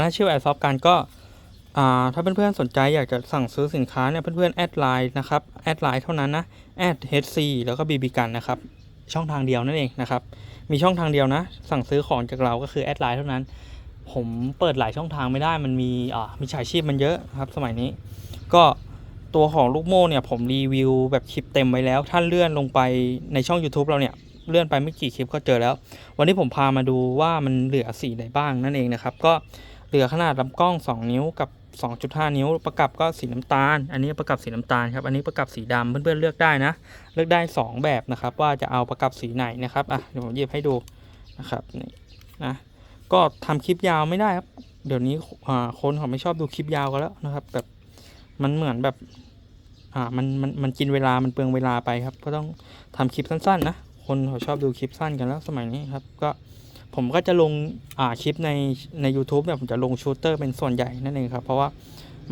นะชื่อแอดซอฟกันก็อ่าถ้าเพื่อนๆสนใจอยากจะสั่งซื้อสินค้าเนี่ยเพื่อนๆแอดไลน์นะครับแอดไลน์เท่านั้นนะแอด HC แล้วก็ BB กันนะครับช่องทางเดียวนั่นเองนะครับมีช่องทางเดียวนะ สั่งซื้อของจากเราก็คือแอดไลน์เท่านั้น ผมเปิดหลายช่องทางไม่ได้มันมีอ่ามีฉายชีพมันเยอะครับสมัยนี้ ก็ตัวของลูกโม่เนี่ยผมรีวิวแบบคลิปเต็มไว้แล้วถ้าเลื่อนลงไปในช่อง YouTube เราเนี่ยเลื่อนไปไม่กี่คลิปก็เจอแล้ว วันนี้ผมพามาดูว่ามันเหลือสีไหนบ้างนั่นเองนะครับก็ เหลือขนาดลำกล้อง 2 นิ้วกับ 2.5 นิ้ว ประกับก็สีน้ำตาล อันนี้ประกับสีน้ำตาลครับอันนี้ประกับสีดำเพื่อนๆเลือกได้นะ เลือกได้ 2 แบบนะครับ ว่าจะเอาประกับสีไหนนะครับอะเดี๋ยวผมหยิบให้ดูนะครับนี่นะก็ทำคลิปยาวไม่ได้ครับเดี๋ยวนี้คนเขาไม่ชอบดูคลิปยาวกันแล้วนะครับ แบบมันเหมือนแบบอ่ามันมันมันกินเวลามันเปลืองเวลาไปครับ ก็ต้องทำคลิปสั้นๆนะคนเขาชอบดูคลิปสั้นกันแล้วสมัยนี้ครับก็ ผมก็จะลงอ่าคลิปในใน u t u b e เนี่ยผมจะลงชูเตอร์เป็นส่วนใหญ่นั่นเองครับ เพราะว่า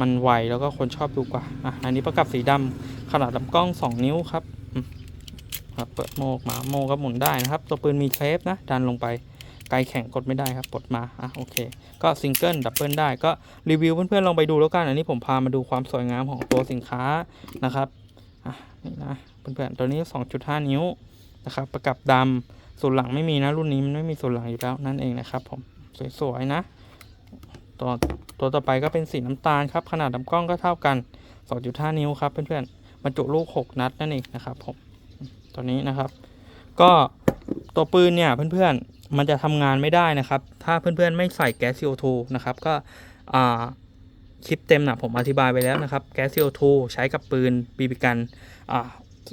มันไวแล้วก็คนชอบดูกว่าอะอันนี้ประกับสีดำขนาดลำกล้อง 2 นิ้วครับครับเปิดโมกมาโมก็หมุนได้นะครับ ตัวปืนมีเทปนะ ดันลงไปไกลแข็งกดไม่ได้ครับปลดมาอะโอเค ก็ซิงเกิลดับเบิลได้ก็รีวิวเพื่อนๆลองไปดูแล้วกันอันนี้ผมพามาดูความสวยงามของตัวสินค้านะครับอะนี่นะเพื่อนๆตัวนี้ 2.5 นิ้วนะครับประกับดำ ส่วนหลังไม่มีนะรุ่นนี้มันไม่มีส่วนหลังอยู่แล้วนั่นเองนะครับผมสวยๆนะตัวตัวต่อไปก็เป็นสีน้ำตาลครับขนาดลำกล้องก็เท่ากัน 2.5 นิ้วครับเพื่อนๆบรรจุลูก 6 นัดนั่นเองนะครับผมตัวนี้นะครับ ก็ตัวปืนเนี่ยเพื่อนๆมันจะทำงานไม่ได้นะครับ ถ้าเพื่อนๆไม่ใส่แก๊ส CO2 นะครับก็อ่าคลิปเต็มนะผมอธิบายไปแล้วนะครับแก๊ส CO2 ใช้กับปืนบีบีกันอ่า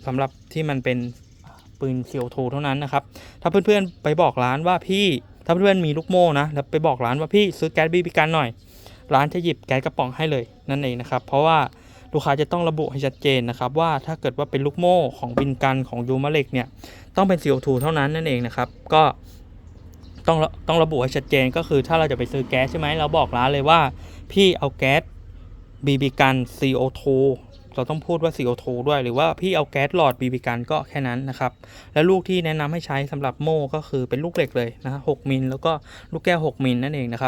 สำหรับที่มันเป็น ปืน CO2 เท่านั้นนะครับ ถ้าเพื่อนๆไปบอกร้านว่าพี่ ถ้าเพื่อนๆมีลูกโม่นะแล้วไปบอกร้านว่าพี่ซื้อแก๊สบีบีกันหน่อย ร้านจะหยิบแก๊สกระป๋องให้เลยนั่นเองนะครับ เพราะว่าลูกค้าจะต้องระบุให้ชัดเจนนะครับว่าถ้าเกิดว่าเป็นลูกโม่ของบินกันของยูมาเล็กเนี่ยต้องเป็น CO2 เท่านั้นนั่นเองนะครับ ก็ต้องต้องระบุให้ชัดเจนก็คือถ้าเราจะไปซื้อแก๊สใช่ไหมเราบอกร้านเลยว่า พี่เอาแก๊สบีบีกัน CO2 เราต้องพูดว่า CO2 ด้วยหรือว่าพี่เอาแก๊สหลอดบีบีกันก็แค่นั้นนะครับ และลูกที่แนะนำให้ใช้สำหรับโม่ก็คือเป็นลูกเหล็กเลยนะฮะ6มิลแล้วก็ลูกแก้ว 6 มิลนั่นเองนะครับ